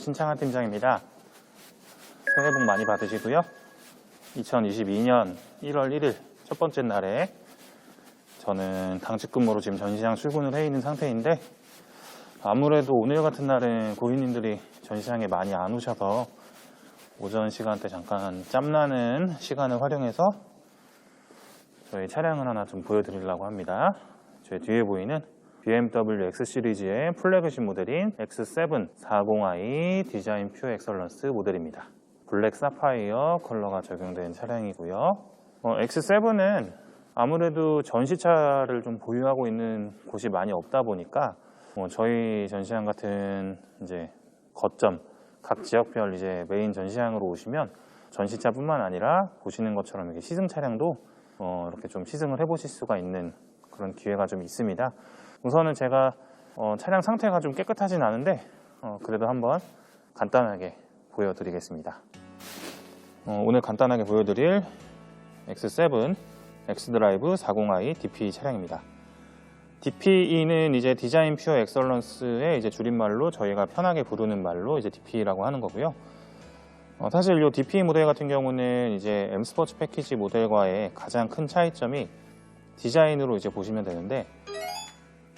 신창한 팀장입니다. 새해 복 많이 받으시고요. 2022년 1월 1일 첫 번째 날에 저는 당직 근무로 지금 전시장 출근을 해 있는 상태인데 아무래도 오늘 같은 날은 고객님들이 전시장에 많이 안 오셔서 오전 시간대 잠깐 짬나는 시간을 활용해서 저희 차량을 하나 좀 보여드리려고 합니다. 제 뒤에 보이는 BMW X 시리즈의 플래그십 모델인 X7 40i 디자인 퓨 엑설런스 모델입니다. 블랙 사파이어 컬러가 적용된 차량이고요. 어, X7은 아무래도 전시차를 좀 보유하고 있는 곳이 많이 없다 보니까 뭐 저희 전시장 같은 이제 거점 각 지역별 이제 메인 전시장으로 오시면 전시차뿐만 아니라 보시는 것처럼 이렇게 시승 차량도 어, 이렇게 좀 시승을 해보실 수가 있는 그런 기회가 좀 있습니다. 우선은 제가 어, 차량 상태가 좀 깨끗하진 않은데 어, 그래도 한번 간단하게 보여드리겠습니다. 어, 오늘 간단하게 보여드릴 X7 X드라이브 40i DP 차량입니다. DPE는 이제 디자인 퓨어 엑설런스의 이제 줄임말로 저희가 편하게 부르는 말로 이제 DP라고 하는 거고요. 어, 사실 이 DP 모델 같은 경우는 이제 M 스포츠 패키지 모델과의 가장 큰 차이점이 디자인으로 이제 보시면 되는데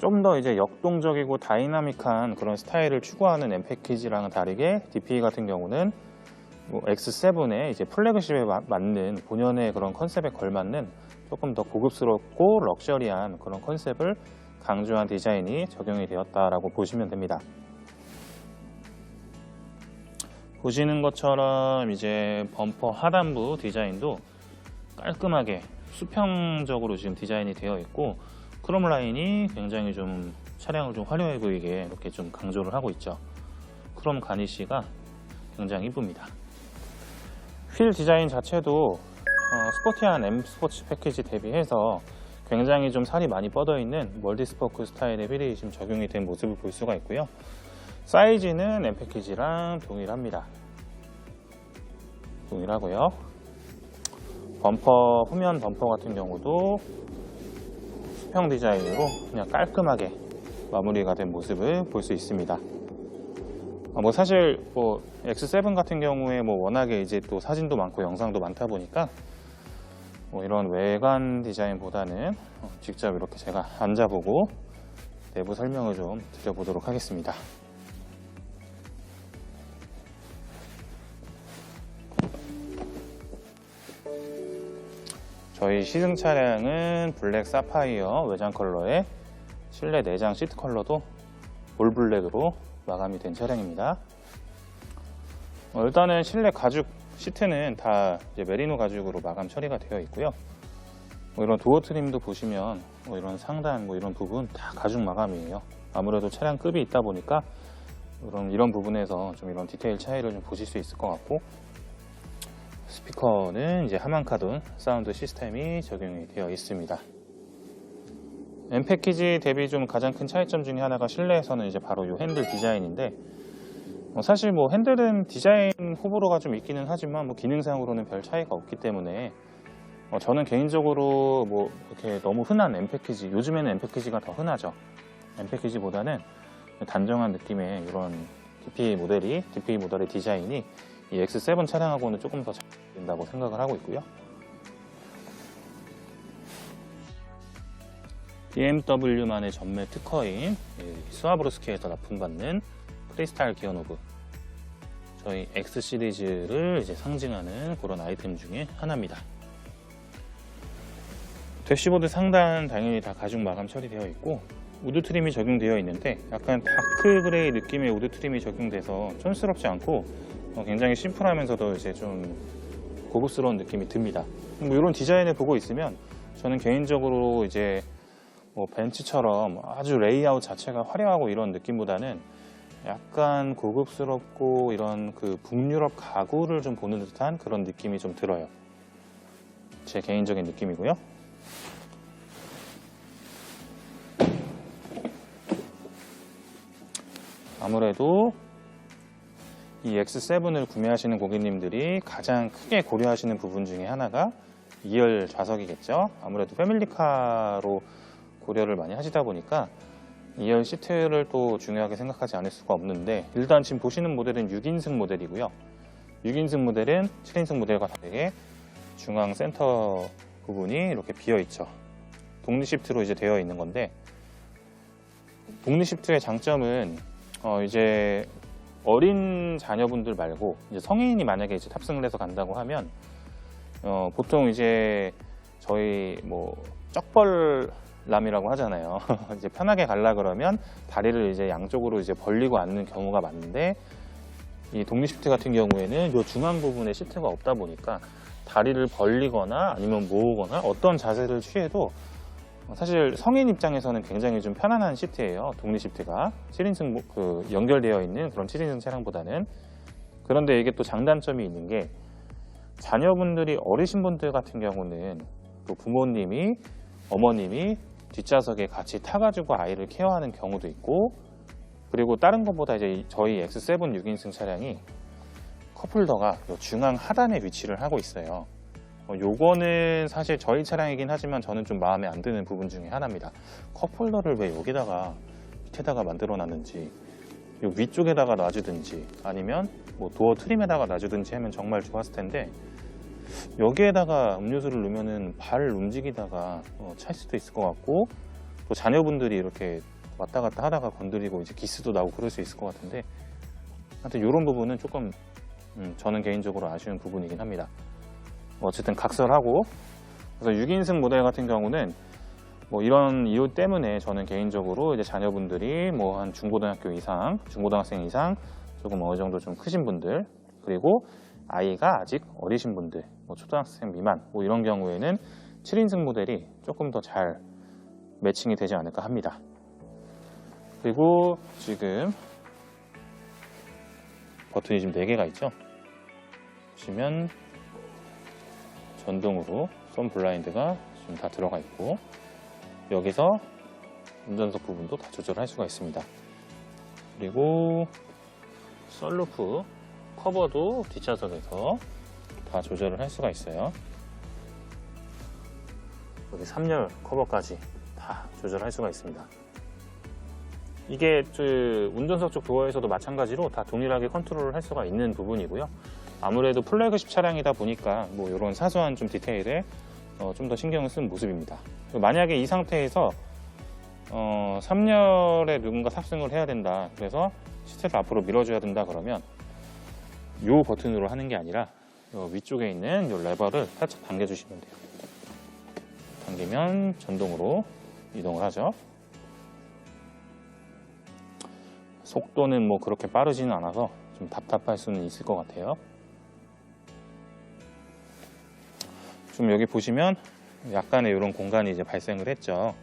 좀 더 이제 역동적이고 다이나믹한 그런 스타일을 추구하는 M 패키지랑은 다르게 DP 같은 경우는 뭐 X7의 이제 플래그십에 마- 맞는 본연의 그런 컨셉에 걸맞는 조금 더 고급스럽고 럭셔리한 그런 컨셉을 강조한 디자인이 적용이 되었다라고 보시면 됩니다. 보시는 것처럼 이제 범퍼 하단부 디자인도 깔끔하게 수평적으로 지금 디자인이 되어 있고 크롬 라인이 굉장히 좀 차량을 좀 화려해 보이게 이렇게 좀 강조를 하고 있죠. 크롬 가니쉬가 굉장히 이쁩니다. 휠 디자인 자체도 어, 스포티한 M 스포츠 패키지 대비해서 굉장히 좀 살이 많이 뻗어 있는 멀티 스포크 스타일의 휠이 지금 적용이 된 모습을 볼 수가 있고요. 사이즈는 M 패키지랑 동일합니다. 동일하고요. 범퍼 후면 범퍼 같은 경우도 수평 디자인으로 그냥 깔끔하게 마무리가 된 모습을 볼 수 있습니다. 아, 뭐 사실 뭐 X7 같은 경우에 뭐 워낙에 이제 또 사진도 많고 영상도 많다 보니까 뭐 이런 외관 디자인보다는 어, 직접 이렇게 제가 앉아보고 내부 설명을 좀 드려보도록 하겠습니다. 저희 시승 차량은 블랙 사파이어 외장 컬러에 실내 내장 시트 컬러도 올 블랙으로 마감이 된 차량입니다. 어, 일단은 실내 가죽 시트는 다 메리노 가죽으로 마감 처리가 되어 있고요. 뭐 이런 도어 트림도 보시면 뭐 이런 상단 뭐 이런 부분 다 가죽 마감이에요. 아무래도 차량 급이 있다 보니까 이런 이런 부분에서 좀 이런 디테일 차이를 좀 보실 수 있을 것 같고 스피커는 이제 하만카돈 사운드 시스템이 적용이 되어 있습니다. M 패키지 대비 좀 가장 큰 차이점 중에 하나가 실내에서는 이제 바로 이 핸들 디자인인데 어, 사실 뭐 핸들은 디자인 호불호가 좀 있기는 하지만 뭐 기능상으로는 별 차이가 없기 때문에 어, 저는 개인적으로 뭐 이렇게 너무 흔한 M 패키지 요즘에는 M 패키지가 더 흔하죠. M 패키지보다는 단정한 느낌의 이런 DP 모델이 DP 모델의 디자인이 이 X7 차량하고는 조금 더 잘 된다고 생각을 하고 있고요. BMW만의 전매 특허인 이 스와브로스키에서 납품받는 크리스탈 기어노브 저희 X 시리즈를 이제 상징하는 그런 아이템 중에 하나입니다. 대시보드 상단 당연히 다 가죽 마감 처리되어 있고 우드 트림이 적용되어 있는데 약간 다크 그레이 느낌의 우드 트림이 적용돼서 촌스럽지 않고 어, 굉장히 심플하면서도 이제 좀 고급스러운 느낌이 듭니다. 뭐 이런 디자인을 보고 있으면 저는 개인적으로 이제 뭐 벤츠처럼 아주 레이아웃 자체가 화려하고 이런 느낌보다는 약간 고급스럽고 이런 그 북유럽 가구를 좀 보는 듯한 그런 느낌이 좀 들어요. 제 개인적인 느낌이고요. 아무래도 이 X7을 구매하시는 고객님들이 가장 크게 고려하시는 부분 중에 하나가 2열 좌석이겠죠. 아무래도 패밀리카로 고려를 많이 하시다 보니까 2열 시트를 또 중요하게 생각하지 않을 수가 없는데 일단 지금 보시는 모델은 6인승 모델이고요. 6인승 모델은 7인승 모델과 다르게 중앙 센터 부분이 이렇게 비어 있죠. 독립 시프트로 이제 되어 있는 건데 독립 시프트의 장점은 어 이제 어린 자녀분들 말고 이제 성인이 만약에 이제 탑승을 해서 간다고 하면 어 보통 이제 저희 뭐 쩍벌남이라고 하잖아요. 이제 편하게 갈라 그러면 다리를 이제 양쪽으로 이제 벌리고 앉는 경우가 많은데 이 독립 시트 같은 경우에는 요 중앙 부분에 시트가 없다 보니까 다리를 벌리거나 아니면 모으거나 어떤 자세를 취해도 사실 성인 입장에서는 굉장히 좀 편안한 시트예요. 독립 시트가 7인승 그 연결되어 있는 그런 7인승 차량보다는 그런데 이게 또 장단점이 있는 게 자녀분들이 어리신 분들 같은 경우는 또 부모님이 어머님이 뒷좌석에 같이 타가지고 아이를 케어하는 경우도 있고 그리고 다른 것보다 이제 이- 저희 X7 6인승 차량이 요 중앙 하단에 위치를 하고 있어요. 어, 요거는 사실 저희 차량이긴 하지만 저는 좀 마음에 안 드는 부분 중에 하나입니다. 컵홀더를 왜 여기다가 밑에다가 만들어 놨는지 요 위쪽에다가 놔주든지 아니면 뭐 도어 트림에다가 놔주든지 하면 정말 좋았을 텐데 여기에다가 음료수를 넣으면은 발 움직이다가 어, 찰 수도 있을 것 같고 또 자녀분들이 이렇게 왔다 갔다 하다가 건드리고 이제 기스도 나고 그럴 수 있을 것 같은데 하여튼 이런 부분은 조금 음, 저는 개인적으로 아쉬운 부분이긴 합니다. 뭐 어쨌든 각설하고 그래서 6인승 모델 같은 경우는 뭐 이런 이유 때문에 저는 개인적으로 이제 자녀분들이 뭐 한 중고등학교 이상, 중고등학생 이상 조금 어느 정도 좀 크신 분들 그리고 아이가 아직 어리신 분들, 뭐 초등학생 미만 뭐 이런 경우에는 7인승 모델이 조금 더 잘 매칭이 되지 않을까 합니다. 그리고 지금 버튼이 지금 4개가 있죠. 보시면 전동으로 썬 블라인드가 지금 다 들어가 있고 여기서 운전석 부분도 다 조절할 수가 있습니다. 그리고 썰루프 커버도 뒷좌석에서 다 조절을 할 수가 있어요. 여기 3열 커버까지 다 조절할 수가 있습니다. 이게 그 운전석 쪽 도어에서도 마찬가지로 다 동일하게 컨트롤을 할 수가 있는 부분이고요. 아무래도 플래그십 차량이다 보니까 뭐 이런 사소한 좀 디테일에 어, 좀 더 신경을 쓴 모습입니다. 만약에 이 상태에서 어, 3열에 누군가 탑승을 해야 된다. 그래서 시트를 앞으로 밀어줘야 된다 그러면 이 버튼으로 하는 게 아니라 요 위쪽에 있는 이 레버를 살짝 당겨주시면 돼요. 당기면 전동으로 이동을 하죠. 속도는 뭐 그렇게 빠르지는 않아서 좀 답답할 수는 있을 것 같아요. 좀 여기 보시면 약간의 이런 공간이 이제 발생을 했죠.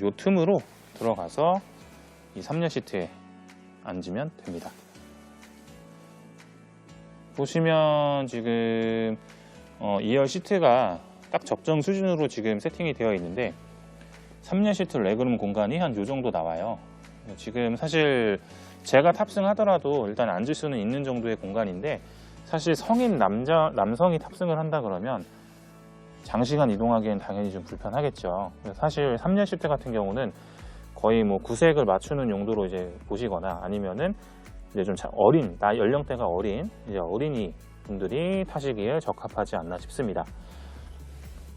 요 틈으로 들어가서 이 3열 시트에 앉으면 됩니다. 보시면 지금 어, 2열 시트가 딱 적정 수준으로 지금 세팅이 되어 있는데 3열 시트 레그룸 공간이 한 요 정도 나와요. 지금 사실 제가 탑승하더라도 일단 앉을 수는 있는 정도의 공간인데 사실 성인 남자 남성이 탑승을 한다 그러면 장시간 이동하기엔 당연히 좀 불편하겠죠. 사실 3년 시트 같은 경우는 거의 뭐 구색을 맞추는 용도로 이제 보시거나 아니면은 이제 좀 자- 어린 나 연령대가 어린 이제 어린이 분들이 타시기에 적합하지 않나 싶습니다.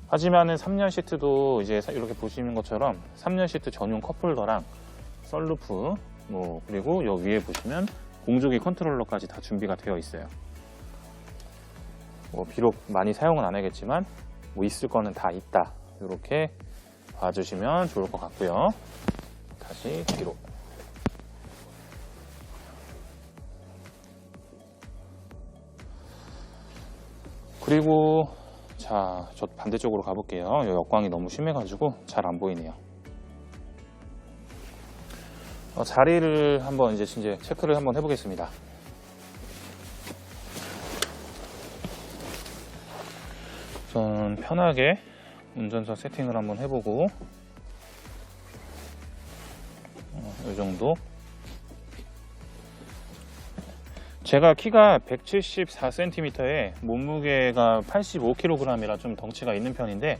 하지만은 3년 시트도 이제 사- 이렇게 보시는 것처럼 3년 시트 전용 컵홀더랑 썰루프 뭐 그리고 여 위에 보시면 공조기 컨트롤러까지 다 준비가 되어 있어요. 뭐 비록 많이 사용은 안 하겠지만 뭐 있을 거는 다 있다. 이렇게 봐주시면 좋을 것 같고요. 다시 뒤로. 그리고 자, 저 반대쪽으로 가볼게요. 여기 역광이 너무 심해가지고 잘 안 보이네요. 어, 자리를 한번 이제 이제 체크를 한번 해보겠습니다. 우선 편하게 운전석 세팅을 한번 해보고 어, 이 정도 제가 키가 174cm에 몸무게가 85kg이라 좀 덩치가 있는 편인데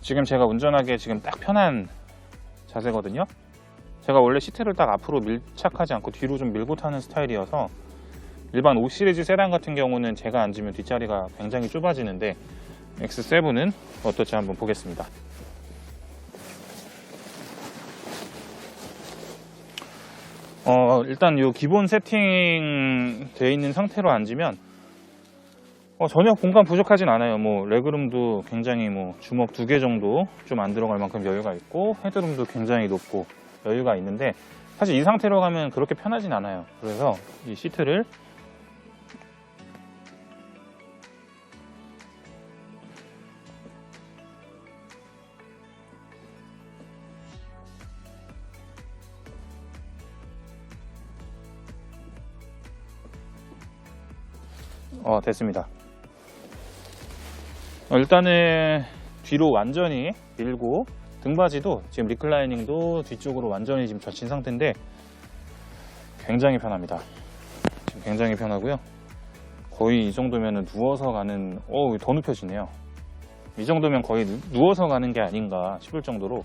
지금 제가 운전하기에 지금 딱 편한 자세거든요. 제가 원래 시트를 딱 앞으로 밀착하지 않고 뒤로 좀 밀고 타는 스타일이어서 일반 5 시리즈 세단 같은 경우는 제가 앉으면 뒷자리가 굉장히 좁아지는데 X7은 어떨지 한번 보겠습니다. 어, 일단 이 기본 세팅 돼 있는 상태로 앉으면 어, 전혀 공간 부족하진 않아요. 뭐 레그룸도 굉장히 뭐 주먹 두 개 정도 좀 안 들어갈 만큼 여유가 있고 헤드룸도 굉장히 높고 여유가 있는데 사실 이 상태로 가면 그렇게 편하진 않아요. 그래서 이 시트를 어, 됐습니다. 어, 일단은 뒤로 완전히 밀고 등받이도 지금 리클라이닝도 뒤쪽으로 완전히 지금 젖힌 상태인데 굉장히 편합니다. 지금 굉장히 편하고요. 거의 이 정도면 누워서 가는, 어우, 더 눕혀지네요. 이 정도면 거의 누- 누워서 가는 게 아닌가 싶을 정도로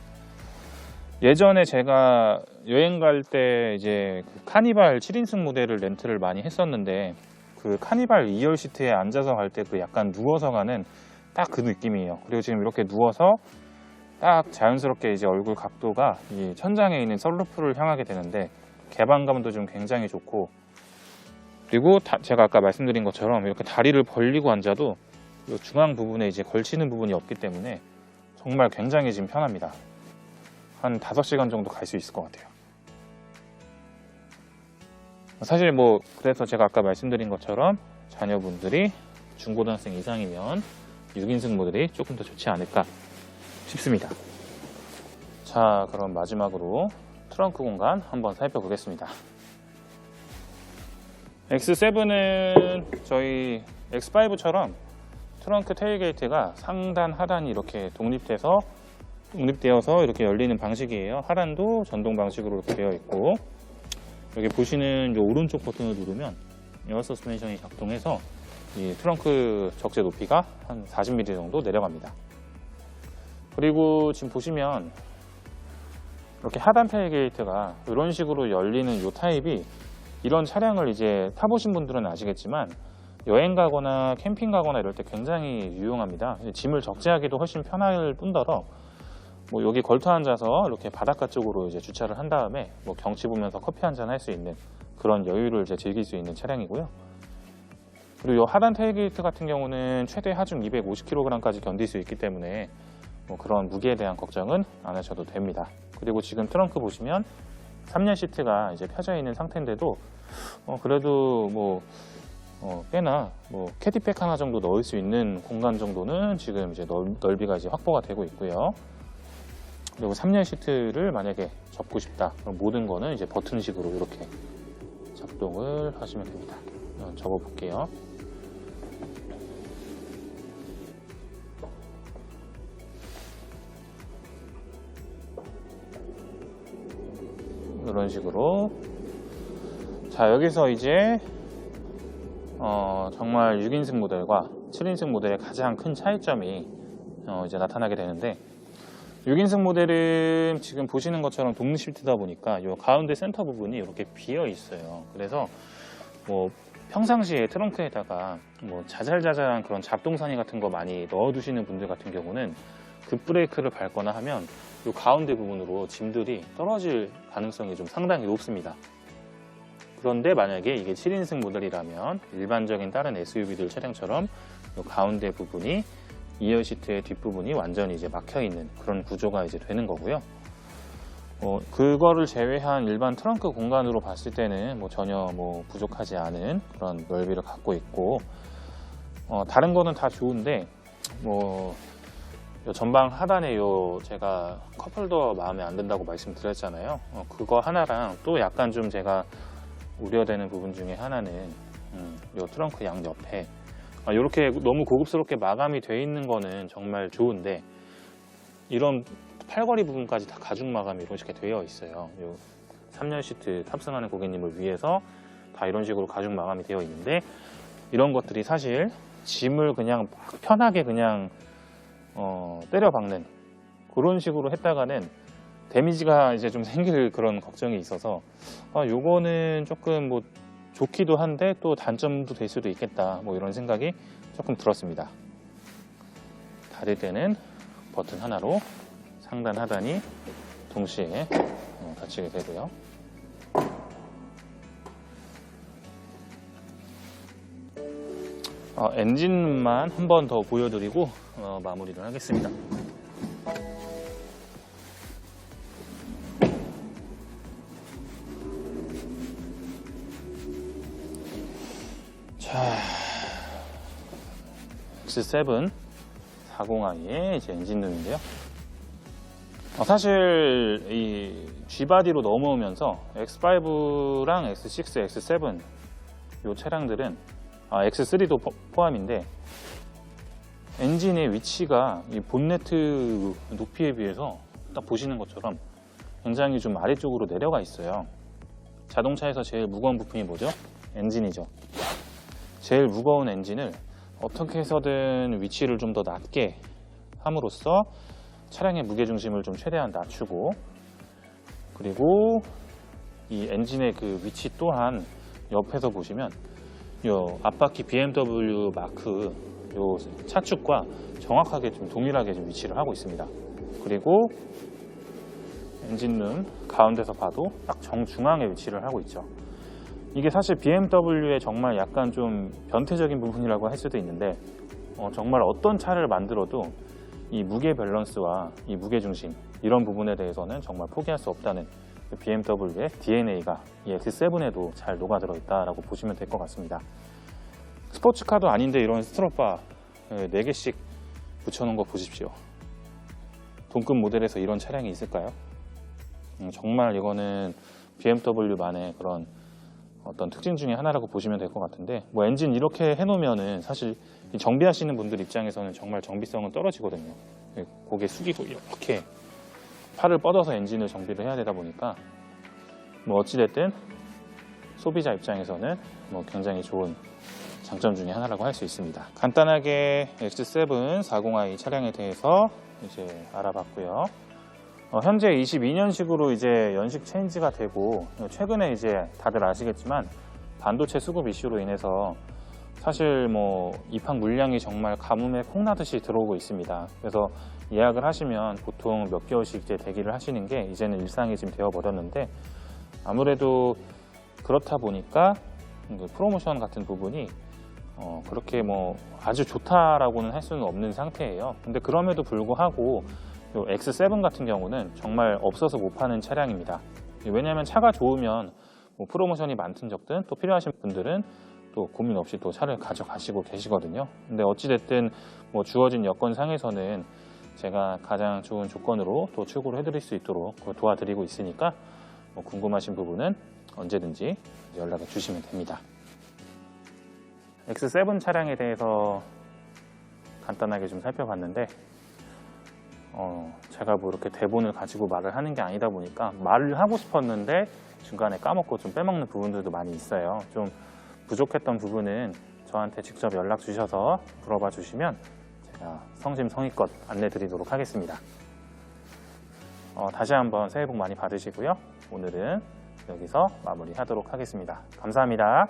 예전에 제가 여행 갈 때 이제 그 카니발 7인승 모델을 렌트를 많이 했었는데 그 카니발 2열 시트에 앉아서 갈 때 그 약간 누워서 가는 딱 그 느낌이에요. 그리고 지금 이렇게 누워서 딱 자연스럽게 이제 얼굴 각도가 이 천장에 있는 썬루프를 향하게 되는데 개방감도 좀 굉장히 좋고 그리고 다- 제가 아까 말씀드린 것처럼 이렇게 다리를 벌리고 앉아도 이 중앙 부분에 이제 걸치는 부분이 없기 때문에 정말 굉장히 지금 편합니다. 한 5시간 정도 갈 수 있을 것 같아요. 사실 뭐 그래서 제가 아까 말씀드린 것처럼 자녀분들이 중고등학생 이상이면 6인승 모델이 조금 더 좋지 않을까 싶습니다. 자, 그럼 마지막으로 트렁크 공간 한번 살펴보겠습니다. X7은 저희 X5처럼 트렁크 테일게이트가 상단, 하단이 이렇게 독립돼서 독립되어서 이렇게 열리는 방식이에요. 하단도 전동 방식으로 되어 있고 여기 보시는 이 오른쪽 버튼을 누르면 에어 서스펜션이 작동해서 이 트렁크 적재 높이가 한 40mm 정도 내려갑니다. 그리고 지금 보시면 이렇게 하단 테일게이트가 이런 식으로 열리는 이 타입이 이런 차량을 이제 타보신 분들은 아시겠지만 여행 가거나 캠핑 가거나 이럴 때 굉장히 유용합니다. 짐을 적재하기도 훨씬 편할 뿐더러 뭐 여기 걸터 앉아서 이렇게 바닷가 쪽으로 이제 주차를 한 다음에 뭐 경치 보면서 커피 한 잔 할 수 있는 그런 여유를 이제 즐길 수 있는 차량이고요. 그리고 이 하단 테일게이트 같은 경우는 최대 하중 250kg까지 견딜 수 있기 때문에 뭐 그런 무게에 대한 걱정은 안 하셔도 됩니다. 그리고 지금 트렁크 보시면 3열 시트가 이제 펴져 있는 상태인데도 어, 그래도 뭐 어, 꽤나 뭐 캐디팩 하나 정도 넣을 수 있는 공간 정도는 지금 이제 넓, 넓이가 이제 확보가 되고 있고요. 그리고 3열 시트를 만약에 접고 싶다. 그럼 모든 거는 이제 버튼식으로 이렇게 작동을 하시면 됩니다. 어, 접어 볼게요. 이런 식으로 자 여기서 이제 어, 정말 6인승 모델과 7인승 모델의 가장 큰 차이점이 어, 이제 나타나게 되는데 6인승 모델은 지금 보시는 것처럼 독립 시트다 보니까 이 가운데 센터 부분이 이렇게 비어 있어요. 그래서 뭐 평상시에 트렁크에다가 뭐 자잘자잘한 그런 잡동사니 같은 거 많이 넣어두시는 분들 같은 경우는 급 브레이크를 밟거나 하면 이 가운데 부분으로 짐들이 떨어질 가능성이 좀 상당히 높습니다. 그런데 만약에 이게 7인승 모델이라면 일반적인 다른 SUV들 차량처럼 이 가운데 부분이 2열 시트의 뒷부분이 완전히 이제 막혀 있는 그런 구조가 이제 되는 거고요. 어, 그거를 제외한 일반 트렁크 공간으로 봤을 때는 뭐 전혀 뭐 부족하지 않은 그런 넓이를 갖고 있고 어, 다른 거는 다 좋은데 뭐요 전방 하단에 요 제가 컵홀더 마음에 안 든다고 말씀드렸잖아요. 어, 그거 하나랑 또 약간 좀 제가 우려되는 부분 중에 하나는 음, 요 트렁크 양 옆에 이렇게 너무 고급스럽게 마감이 돼 있는 거는 정말 좋은데 이런 팔걸이 부분까지 다 가죽 마감이 이렇게 되어 있어요. 요 3열 시트 탑승하는 고객님을 위해서 다 이런 식으로 가죽 마감이 되어 있는데 이런 것들이 사실 짐을 그냥 막 편하게 그냥 어, 때려 박는 그런 식으로 했다가는 데미지가 이제 좀 생길 그런 걱정이 있어서 아, 요거는 조금 뭐 좋기도 한데 또 단점도 될 수도 있겠다 뭐 이런 생각이 조금 들었습니다. 닫을 때는 버튼 하나로 상단 하단이 동시에 어, 닫히게 되고요. 어, 엔진만 한 번 더 보여드리고 어, 마무리를 하겠습니다. X7 40i의 이제 엔진룸인데요. 어, 사실 이 G바디로 넘어오면서 X5랑 X6, X7 이 차량들은 아, X3도 포- 포함인데 엔진의 위치가 이 본네트 높이에 비해서 딱 보시는 것처럼 굉장히 좀 아래쪽으로 내려가 있어요. 자동차에서 제일 무거운 부품이 뭐죠? 엔진이죠. 제일 무거운 엔진을 어떻게 해서든 위치를 좀 더 낮게 함으로써 차량의 무게중심을 좀 최대한 낮추고 그리고 이 엔진의 그 위치 또한 옆에서 보시면 요 앞바퀴 BMW 마크 요 차축과 정확하게 좀 동일하게 좀 위치를 하고 있습니다. 그리고 엔진룸 가운데서 봐도 딱 정중앙에 위치를 하고 있죠. 이게 사실 BMW의 정말 약간 좀 변태적인 부분이라고 할 수도 있는데 어, 정말 어떤 차를 만들어도 이 무게 밸런스와 이 무게 중심 이런 부분에 대해서는 정말 포기할 수 없다는 그 BMW의 DNA가 이 X7에도 잘 녹아들어 있다라고 보시면 될 것 같습니다. 스포츠카도 아닌데 이런 스트로바 4개씩 붙여놓은 거 보십시오. 동급 모델에서 이런 차량이 있을까요? 음, 정말 이거는 BMW만의 그런 어떤 특징 중에 하나라고 보시면 될 것 같은데 뭐 엔진 이렇게 해놓으면은 사실 이 정비하시는 분들 입장에서는 정말 정비성은 떨어지거든요. 예, 고개 숙이고 이렇게 팔을 뻗어서 엔진을 정비를 해야 되다 보니까 뭐 어찌됐든 소비자 입장에서는 뭐 굉장히 좋은 장점 중에 하나라고 할 수 있습니다. 간단하게 X7 40i 차량에 대해서 이제 알아봤고요. 어, 현재 22년식으로 이제 연식 체인지가 되고 최근에 이제 다들 아시겠지만 반도체 수급 이슈로 인해서 사실 뭐 입항 물량이 정말 가뭄에 콩나듯이 들어오고 있습니다. 그래서 예약을 하시면 보통 몇 개월씩 이제 대기를 하시는 게 이제는 일상이 지금 되어 버렸는데 아무래도 그렇다 보니까 그 프로모션 같은 부분이 어, 그렇게 뭐 아주 좋다라고는 할 수는 없는 상태예요. 근데 그럼에도 불구하고 요 X7 같은 경우는 정말 없어서 못 파는 차량입니다. 왜냐하면 차가 좋으면 뭐 프로모션이 많든 적든 또 필요하신 분들은 또 고민 없이 또 차를 가져가시고 계시거든요. 근데 어찌됐든 뭐 주어진 여건상에서는 제가 가장 좋은 조건으로 또 출고를 해드릴 수 있도록 그걸 도와드리고 있으니까 뭐 궁금하신 부분은 언제든지 연락을 주시면 됩니다. X7 차량에 대해서 간단하게 좀 살펴봤는데 어, 제가 뭐 이렇게 대본을 가지고 말을 하는 게 아니다 보니까 말을 하고 싶었는데 중간에 까먹고 좀 빼먹는 부분들도 많이 있어요. 좀 부족했던 부분은 저한테 직접 연락 주셔서 물어봐 주시면 제가 성심성의껏 안내 드리도록 하겠습니다. 어, 다시 한번 새해 복 많이 받으시고요. 오늘은 여기서 마무리하도록 하겠습니다. 감사합니다.